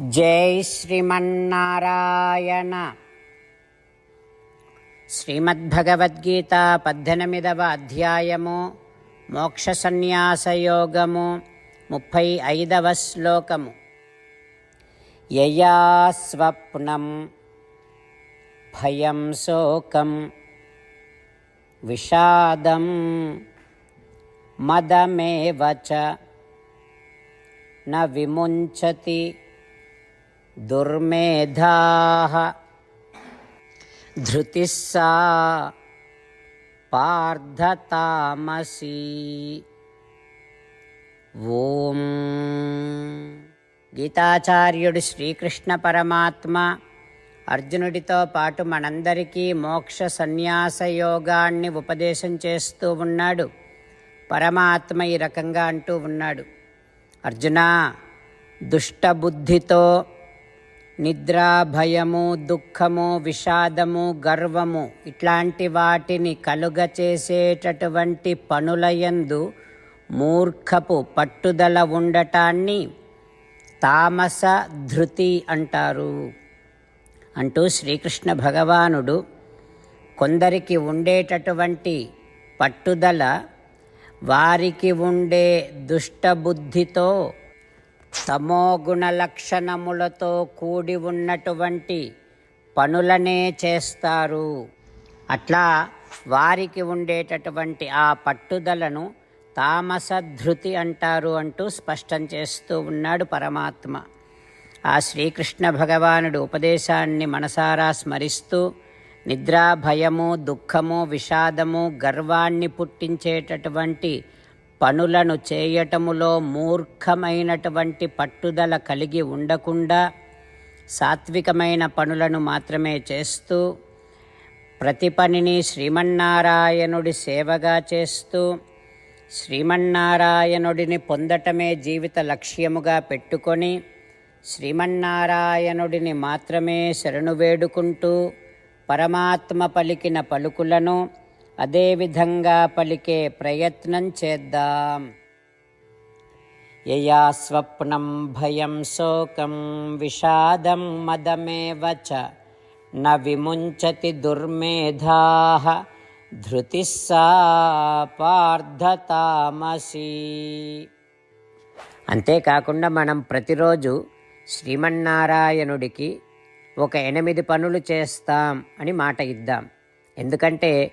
జై శ్రీమన్నారాయణ. శ్రీమద్భగవద్గీత పద్దెనిమిదవ అధ్యాయము మోక్ష సన్యాసయోగము ముప్పై ఐదవ శ్లోకము. యయా స్వప్నం భయం శోకం విషాదం మదమేవ చ న విముంచతి दुर्मेधाः धृतिः सा पार्धतामसी ఓం గీతాచార్యుడు శ్రీకృష్ణ పరమాత్మ అర్జునుడితో పాటు మనందరికీ మోక్ష సన్యాస యోగాన్ని ఉపదేశం చేస్తూ ఉన్నాడు పరమాత్మ ఈ రకంగా అంటూ ఉన్నాడు అర్జున దుష్టబుద్ధితో నిద్రాభయము దుఃఖము విషాదము గర్వము ఇట్లాంటి వాటిని కలుగ చేసేటటువంటి పనులయందు మూర్ఖపు పట్టుదల ఉండటాన్ని తామస ధృతి అంటారు. అంటూ శ్రీకృష్ణ భగవానుడు కొందరికి ఉండేటటువంటి పట్టుదల వారికి ఉండే దుష్టబుద్ధితో తమోగుణ లక్షణములతో కూడి ఉన్నటువంటి పనులనే చేస్తారు. అట్లా వారికి ఉండేటటువంటి ఆ పట్టుదలను తామసధృతి అంటారు అంటూ స్పష్టం చేస్తూ ఉన్నాడు పరమాత్మ. ఆ శ్రీకృష్ణ భగవానుడు ఉపదేశాన్ని మనసారా స్మరిస్తూ నిద్ర భయము దుఃఖము విషాదము గర్వాన్ని పుట్టించేటటువంటి పనులను చేయటములో మూర్ఖమైనటువంటి పట్టుదల కలిగి ఉండకుండా సాత్వికమైన పనులను మాత్రమే చేస్తూ ప్రతి పనిని శ్రీమన్నారాయణుడి సేవగా చేస్తూ శ్రీమన్నారాయణుడిని పొందటమే జీవిత లక్ష్యముగా పెట్టుకొని శ్రీమన్నారాయణుడిని మాత్రమే శరణు వేడుకుంటూ పరమాత్మ పలికిన పలుకులను అదేవిధంగా పలికే ప్రయత్నం చేద్దాం. యయా స్వప్నం భయం శోకం విషాదం మదమేవ చ న విముంచతి దుర్మేధా ధృతిస్సా సా పార్థతామసి. అంతేకాకుండా మనం ప్రతిరోజు శ్రీమన్నారాయణుడికి ఒక ఎనిమిది పనులు చేస్తాం అని మాట ఇద్దాం. ఎందుకంటే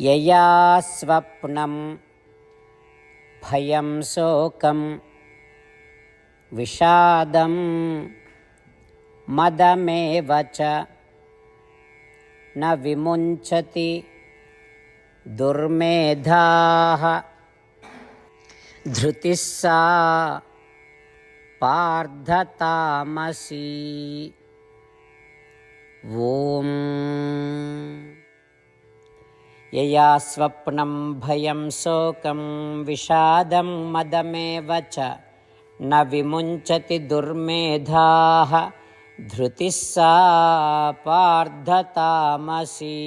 యయా స్వప్నం భయం శోకం విషాదం మదమేవ చ న విముంచతి దుర్మేధా ధృతిస్సా పార్థతామసి. ఓం. यया स्वप्नं भयं शोकं विषादं मदमेव च न विमुञ्चति दुर्मेधाः धृतिः सा पार्धतामसी